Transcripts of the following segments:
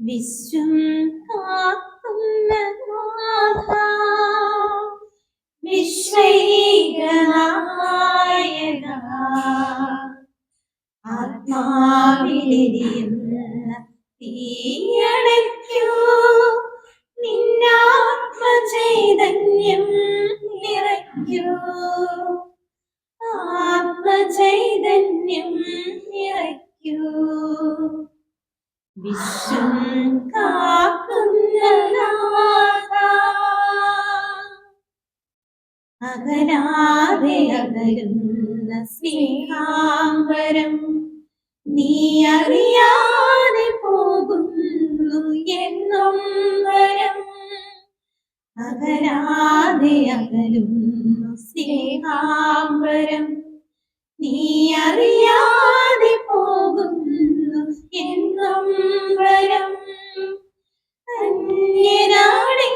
വിശ്വം കാക്കുന്ന നാഥ വിശ്വൈകനായക ആത്മാവിലിരിയുന്ന തീയണയ്ക്കൂ നിന്നാത്മചൈതന്യം നിറയ്ക്കൂ ആത്മചൈതന്യം നിറയ്ക്കൂ. വിശ്വം. അകലാതെ അകലുന്ന സ്നേഹാംബരം നീ അറിയാതെ പോകുന്നു എന്നും വരം അകലാതെ അകലുന്നു സ്നേഹാംബരം നീ അറിയാതെ എന്നും വരം. അന്യനാണെങ്കിലും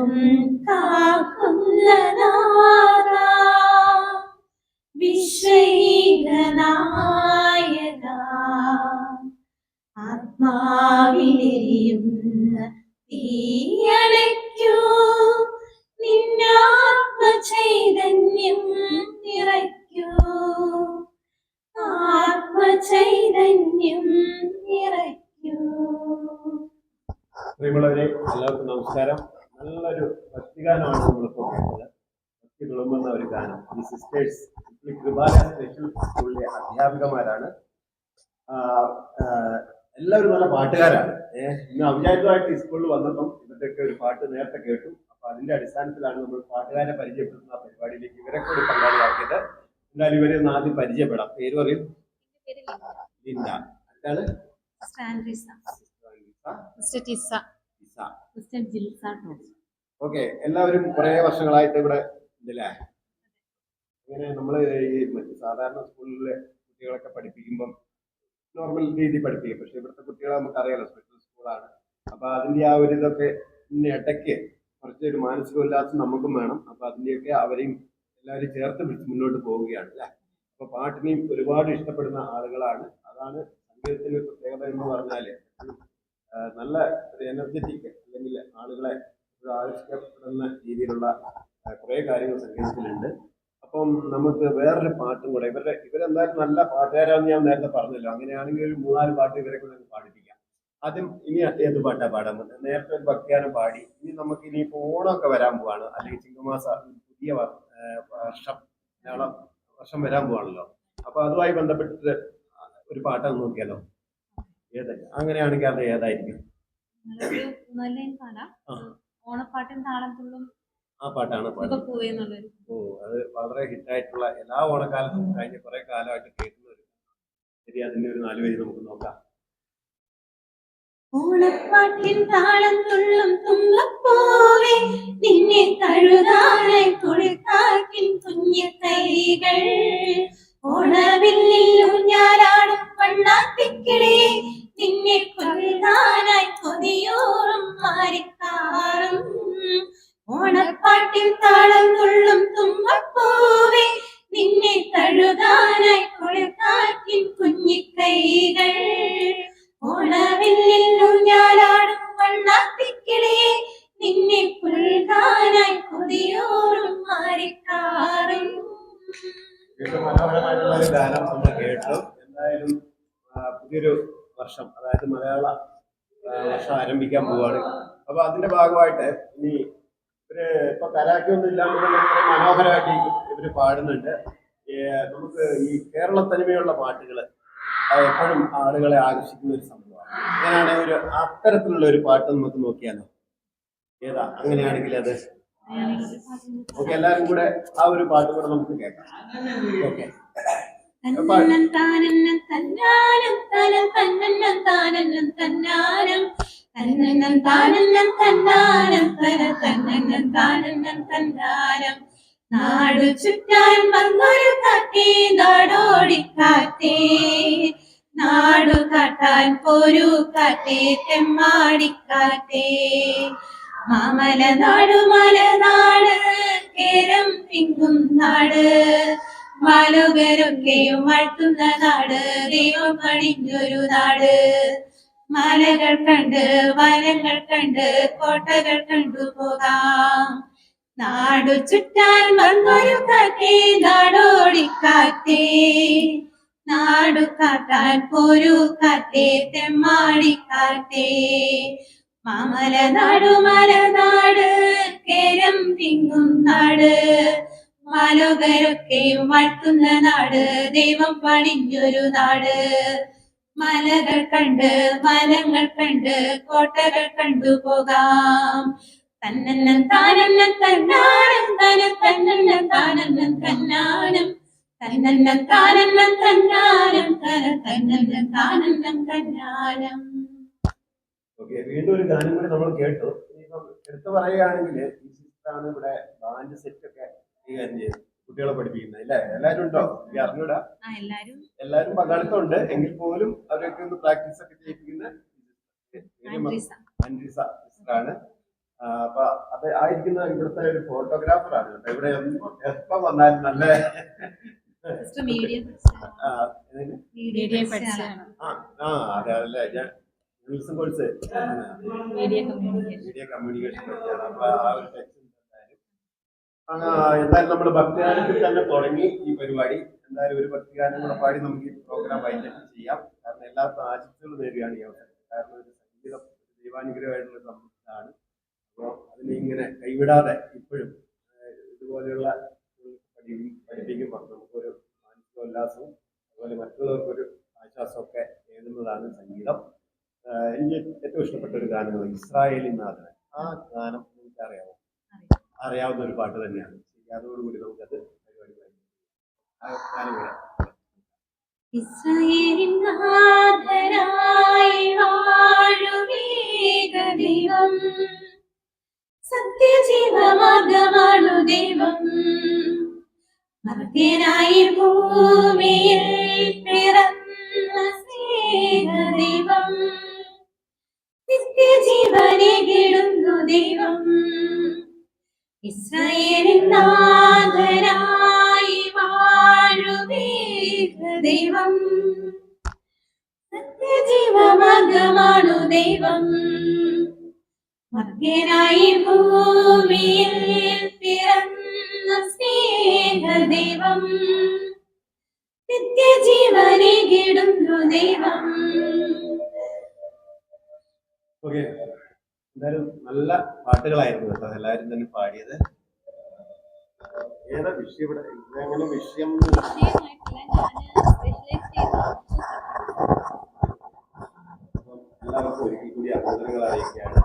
വിശ്വം കാക്കുന്ന നാഥ വിശ്വൈകനായക ആത്മാവിലെരിയുന്ന തീയണയ്ക്കൂ നിന്നാത്മചൈതന്യം നിറയ്ക്കൂ. ആത്മചൈതന്യം നിറയ്ക്കൂ. പ്രിയമുള്ളവരെ എല്ലാവർക്കും നമസ്കാരം. നല്ലൊരു ഭക്തിഗാനമാണ് നമ്മളിപ്പോൾ കേട്ടത് ഭക്തി തുളുമ്പുന്ന ഒരു ഗാനം. ഈ സിസ്റ്റേഴ്സ് കൃപാല സ്പെഷ്യൽ സ്കൂളിലെ അധ്യാപികമാരാണ്. എല്ലാവരും നല്ല പാട്ടുകാരാണ്. ഏഹ് ഇന്ന് അവിചാരിതമായിട്ട് ഈ സ്കൂളിൽ വന്നപ്പം ഇവരുടെയൊക്കെ ഒരു പാട്ട് നേരത്തെ കേട്ടു. അപ്പൊ അതിന്റെ അടിസ്ഥാനത്തിലാണ് നമ്മൾ പാട്ടുകാരെ പരിചയപ്പെടുത്തുന്ന പരിപാടിയിലേക്ക് ഇവരെ കൂടി പങ്കാളിയാക്കിയത്. എന്തായാലും ഇവരെ ഒന്ന് ആദ്യം പരിചയപ്പെടാം. പേര് പറയും. ലിൻഡ. എന്താണ് ഓക്കെ എല്ലാവരും കുറെ വർഷങ്ങളായിട്ട് ഇവിടെ ഇല്ലേ ഇങ്ങനെ നമ്മൾ ഈ സാധാരണ സ്കൂളിലെ കുട്ടികളൊക്കെ പഠിപ്പിക്കുമ്പം നോർമൽ രീതി പഠിപ്പിക്കും. പക്ഷെ ഇവിടുത്തെ കുട്ടികളെ നമുക്കറിയാലോ സ്പെഷ്യൽ സ്കൂളാണ് അപ്പൊ അതിന്റെ ആ ഒരു ഇതൊക്കെ ഇടയ്ക്ക് കുറച്ച് ഒരു മാനസിക ഉല്ലാസം നമുക്കും വേണം. അപ്പൊ അതിന്റെയൊക്കെ അവരെയും എല്ലാവരും ചേർത്ത് പിടിച്ച് മുന്നോട്ട് പോവുകയാണ് അല്ലേ? അപ്പൊ പാട്ടിനെയും ഒരുപാട് ഇഷ്ടപ്പെടുന്ന ആളുകളാണ്. അതാണ് സംഗീതത്തിന്റെ പ്രത്യേകത എന്ന് പറഞ്ഞാൽ. നല്ല ഒരു എനർജറ്റിക് അല്ലെങ്കിൽ ആളുകളെ ആകർഷിക്കപ്പെടുന്ന രീതിയിലുള്ള കുറെ കാര്യങ്ങൾ സംഗീതത്തിലുണ്ട് അപ്പം നമുക്ക് വേറൊരു പാട്ടും കൂടെ ഇവരുടെ ഇവരെന്തായാലും നല്ല പാട്ടുകാരാന്ന് ഞാൻ നേരത്തെ പറഞ്ഞല്ലോ. അങ്ങനെയാണെങ്കിൽ ഒരു മൂന്നാൽ പാട്ട് ഇവരെ കൂടെ പാടിപ്പിക്കാം. ആദ്യം ഇനി ഏത് പാട്ടാ പാടാൻ പോകുന്നത്? നേരത്തെ ഒരു ഭക്തിയാനം പാടി ഇനി നമുക്ക് ഇനിയിപ്പോ ഓണമൊക്കെ വരാൻ പോവാണ്. അല്ലെങ്കിൽ ചിങ്ങമാസ പുതിയ വർഷം മലയാളം വർഷം വരാൻ പോവാണല്ലോ. അപ്പൊ അതുമായി ബന്ധപ്പെട്ടിട്ട് ഒരു പാട്ടൊന്ന് നോക്കിയാലോ? ഏത് അങ്ങനെയാണെങ്കിൽ അത് ഏതായിരിക്കും? ആ. ഓണപ്പാട്ടും പാട്ടാണ് ഓ അത് വളരെ ഹിറ്റായിട്ടുള്ള എല്ലാ ഓണക്കാലത്തും കഴിഞ്ഞ കുറെ കാലമായിട്ട് കേൾക്കുന്ന ഒരു ശരി അതിന്റെ ഒരു നാല് വരി നമുക്ക് നോക്കാം. ഓണപ്പാട്ടിൻ താളം തുള്ളും തുമ്പപ്പൂവേ നിന്നെ തഴുകാനായി തുളിക്കാറ്റിൻ കുഞ്ഞു കൈകൾ ഓണവില്ലിൽ ഊഞ്ഞാലാടും പണ്ണാത്തിക്കിളിയെ കൊല്ലാനായി കൊതിയോറും മാറിക്കാറും ഓണപ്പാട്ടിൻ താളം തുള്ളും തുമ്പപ്പൂവേ നിന്നെ തഴുകാനായി കുളിക്കാറ്റിൻ കുഞ്ഞിക്കൈകൾ. കൈകൾ ഓണവില്ലിൽ ഞാനാടും വണ്ണാത്തിക്കിളിയെ നിന്നെ പുൽകാനായി കൊതിയോറും മാറിക്കാറും ഗാനം നമ്മൾ കേട്ടു. എന്തായാലും പുതിയൊരു വർഷം അതായത് മലയാള വർഷം ആരംഭിക്കാൻ പോവാണ്. അപ്പൊ അതിന്റെ ഭാഗമായിട്ട് ഇനി ഇവർ ഇപ്പൊ കലാക്കിയൊന്നും ഇല്ലാണ്ട് തന്നെ ഇത്രയും മനോഹരമായിട്ട് ഇവർ പാടുന്നുണ്ട്. നമുക്ക് ഈ കേരള തനിമയുള്ള പാട്ടുകൾ എപ്പോഴും ആളുകളെ ആകർഷിക്കുന്ന ഒരു സംഭവമാണ്. അങ്ങനെയാണെങ്കിൽ ഒരു അത്തരത്തിലുള്ള ഒരു പാട്ട് നമുക്ക് നോക്കിയാലോ? ഏതാ? അങ്ങനെയാണെങ്കിൽ അത് ഓക്കെ എല്ലാവരും കൂടെ ആ ഒരു പാട്ട് കൂടെ നമുക്ക് കേൾക്കാം. ഓക്കെ. തന്നനം താനന്നം തന്നാനം തനം തന്നന്നം താനന്നം തന്നാനം. തന്നന്നം താനന്നം തന്നാനം തന തന്നന്നം താനന്നം തന്നാനം. നാടു ചുറ്റാൻ വന്നൊരു കാറ്റേ നാടോടിക്കാറ്റേ നാടു കാട്ടാൻ പോരു കാറ്റേ തെമ്മാടിക്കാറ്റേ മാമല നാടു മലനാട് കേരം പിങ്ങും നാട്. മാലുകരൊക്കെയും വാഴ്ത്തുന്ന നാട് ദൈവം പണിഞ്ഞൊരു നാട്. മലകൾ കണ്ട് വനങ്ങൾ കണ്ട് കോട്ടകൾ കണ്ടു പോകാം. നാടു ചുറ്റാൻ വന്നൊരു കാറ്റേ നാടോടിക്കാറ്റേ നാടു കാട്ടാൻ പോരു കാറ്റേ തെമ്മാടിക്കാറ്റേ മാമല നാടു മലനാട് കേരം തിങ്ങും നാട്. മലകരൊക്കെയും വാഴ്ത്തുന്ന നാട് ദൈവം പണിഞ്ഞൊരു നാട്. മലകൾ കണ്ട് മലങ്ങൾ കണ്ട് കോട്ടകൾ കണ്ടു പോകാം. തന്നന്നം താനന്നം തന്നാനം തന തന്നന്നം താനന്നം തന്നാനം. തന്നന്നം താനന്നം തന്നാനം തന തന്നന്നം താനന്നം തന്നാനം. വീണ്ടും ഒരു ഗാനം കൂടി നമ്മൾ കേട്ടു. ഇപ്പം എടുത്തു പറയുകയാണെങ്കിൽ ഈ ചിത്രമാണ് ഇവിടെ ബാൻഡ് സെറ്റ് ഒക്കെ ചെയ്യുന്നത് കുട്ടികളെ പഠിപ്പിക്കുന്നത് അല്ലേ എല്ലാവരും ഉണ്ടോ? അറിഞ്ഞൂടാ? എല്ലാവരും പങ്കാളിത്തമുണ്ട്. എങ്കിൽ പോലും അവരൊക്കെ ഒന്ന് പ്രാക്ടീസ് ഒക്കെ ചെയ്യിപ്പിക്കുന്ന. അൻഡ്രീസ. സിസ്റ്ററാണ്. ആ, അപ്പൊ അത് ആയിരിക്കുന്ന ഇവിടുത്തെ ഒരു ഫോട്ടോഗ്രാഫർ ആണ് കേട്ടോ. ഇവിടെ എപ്പോ വന്നാലും നല്ല ആ, ഇതിന് മീഡിയം പഠിച്ചാണ്. ആ ആ അതെ അതല്ലേ ഞാൻ course. Media communication media communication പഠിച്ചാണ് അപ്പൊ ആ ഒരു ആ, എന്തായാലും നമ്മൾ ഭക്തിഗാനത്തിൽ തന്നെ തുടങ്ങി ഈ പരിപാടി. എന്തായാലും ഒരു ഭക്തിഗാനം കൂടെ പാടി നമുക്ക് ഈ പ്രോഗ്രാം വൈൻഡപ്പ് ചെയ്യാം. കാരണം എല്ലാ ആശംസകളും നേടുകയാണ് ഈ അവസരം. കാരണം ഒരു സംഗീതം ദൈവാനുഗ്രഹമായിട്ടുള്ള സംഭവമാണ് അപ്പോൾ അതിനെ ഇങ്ങനെ കൈവിടാതെ ഇപ്പോഴും ഇതുപോലെയുള്ള പഠി- പഠിപ്പിക്കുമ്പോൾ നമുക്കൊരു മാനസിക ഉല്ലാസവും അതുപോലെ മറ്റുള്ളവർക്കൊരു ആശ്വാസമൊക്കെ നേടുന്നതാണ് സംഗീതം. എനിക്ക് ഏറ്റവും ഇഷ്ടപ്പെട്ട ഒരു ഗാനമാണ് ഇസ്രായേലി നാഥൻ. ആ ഗാനം എനിക്കറിയാം. അറിയാവുന്ന ഒരു പാട്ട് തന്നെയാണ്. അതോടുകൂടി നമുക്കത് പരിപാടി സത്യജീവമാർഗമാണു ദൈവം. മർത്യനായി ഭൂമിയിൽ പിറന്ന സ്നേഹദൈവം നിത്യജീവനെ കിടുന്നു ദൈവം. ഇസ്രായേലിൻ നാഥനായി വാഴുമേക ദൈവം. സത്യജീവമാർഗമാണു ദൈവം. മർത്യനായി ഭൂമിയിൽ പിറന്ന സ്നേഹദൈവം നിത്യജീവനെ കിടുന്നു ദൈവം. ഓക്കെ എന്തായാലും നല്ല പാട്ടുകളായിരുന്നു കേട്ടോ എല്ലാവരും തന്നെ പാടിയത്. ഏതാ വിഷയം ഇവിടെ? ഇങ്ങനെ വിഷയം? എല്ലാവർക്കും ഒരിക്കൽ കൂടി അഭിനന്ദനങ്ങൾ അറിയിക്കുകയാണ്.